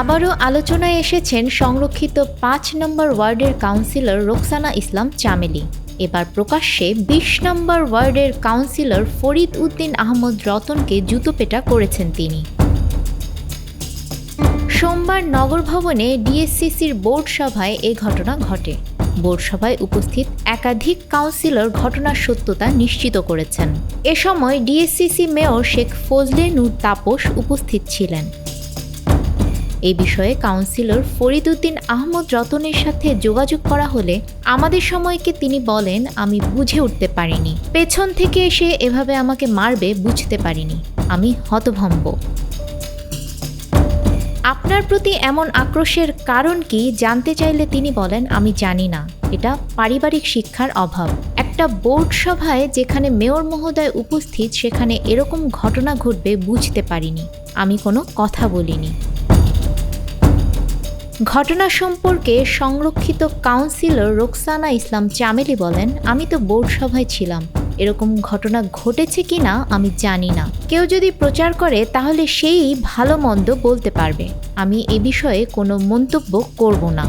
আবারও আলোচনায় এসেছেন সংরক্ষিত পাঁচ নম্বর ওয়ার্ডের কাউন্সিলর রোকসানা ইসলাম চামেলি। এবার প্রকাশ্যে বিশ নম্বর ওয়ার্ডের কাউন্সিলর ফরিদ উদ্দিন আহমদ রতনকে জুতোপেটা করেছেন তিনি। সোমবার নগর ভবনে ডিএসসিসির বোর্ড সভায় এ ঘটনা ঘটে। বোর্ড সভায় উপস্থিত একাধিক কাউন্সিলর ঘটনার সত্যতা নিশ্চিত করেছেন। এ সময় ডিএসসিসি মেয়র শেখ ফজলে নূর তাপস উপস্থিত ছিলেন। এই বিষয়ে কাউন্সিলর ফরিদউদ্দিন আহমদ রতনের সাথে যোগাযোগ করা হলে আমাদের সময়কে তিনি বলেন, আমি বুঝে উঠতে পারিনি। পেছন থেকে এসে এভাবে আমাকে মারবে, বুঝতে পারিনি। আমি হতভম্ব। আপনার প্রতি এমন আক্রোশের কারণ কি জানতে চাইলে তিনি বলেন, আমি জানি না। এটা পারিবারিক শিক্ষার অভাব। একটা বোর্ড সভায় যেখানে মেয়র মহোদয় উপস্থিত, সেখানে এরকম ঘটনা ঘটবে, বুঝতে পারিনি। আমি কোনো কথা বলিনি। ঘটনা সম্পর্কে সংরক্ষিত কাউন্সিলর রোকসানা ইসলাম চামেলি বলেন, আমি তো বোর্ড সভায় ছিলাম। এরকম ঘটনা ঘটেছে কি না আমি জানি না। কেউ যদি প্রচার করে, তাহলে সেই ভালো মন্দ বলতে পারবে। আমি এ বিষয়ে কোনো মন্তব্য করব না।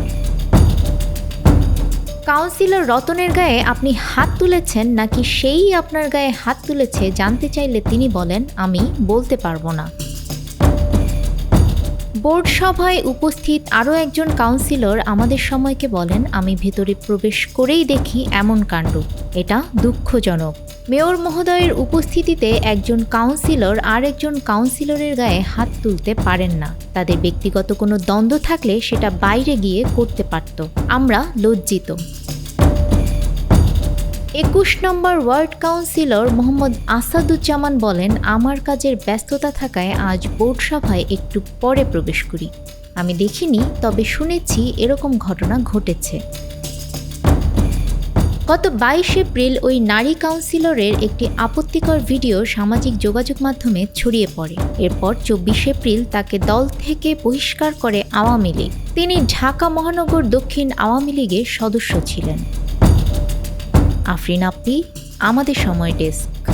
কাউন্সিলর রতনের গায়ে আপনি হাত তুলেছেন নাকি সেই আপনার গায়ে হাত তুলেছে জানতে চাইলে তিনি বলেন, আমি বলতে পারব না। বোর্ড সভায় উপস্থিত আরও একজন কাউন্সিলর আমাদের সময়কে বলেন, আমি ভেতরে প্রবেশ করেই দেখি এমন কাণ্ড। এটা দুঃখজনক। মেয়র মহোদয়ের উপস্থিতিতে একজন কাউন্সিলর আর একজন কাউন্সিলরের গায়ে হাত তুলতে পারেন না। তাদের ব্যক্তিগত কোনো দ্বন্দ্ব থাকলে সেটা বাইরে গিয়ে করতে পারত। আমরা লজ্জিত। একুশ number ward councillor Mohammad Asaduzzaman বলেন, আমার কাজের ব্যস্ততা থাকায় আজ বোর্ড সভায় একটু পরে প্রবেশ করি। আমি দেখিনি, তবে শুনেছি এরকম ঘটনা ঘটেছে। গত বাইশ এপ্রিল ওই নারী কাউন্সিলরের একটি আপত্তিকর ভিডিও সামাজিক যোগাযোগ মাধ্যমে ছড়িয়ে পড়ে। এরপর চব্বিশ এপ্রিল তাকে দল থেকে বহিষ্কার করে আওয়ামী লীগ। তিনি ঢাকা মহানগর দক্ষিণ আওয়ামী লীগের সদস্য ছিলেন। আফরিন আপনি আমাদের সময় ডেস্ক।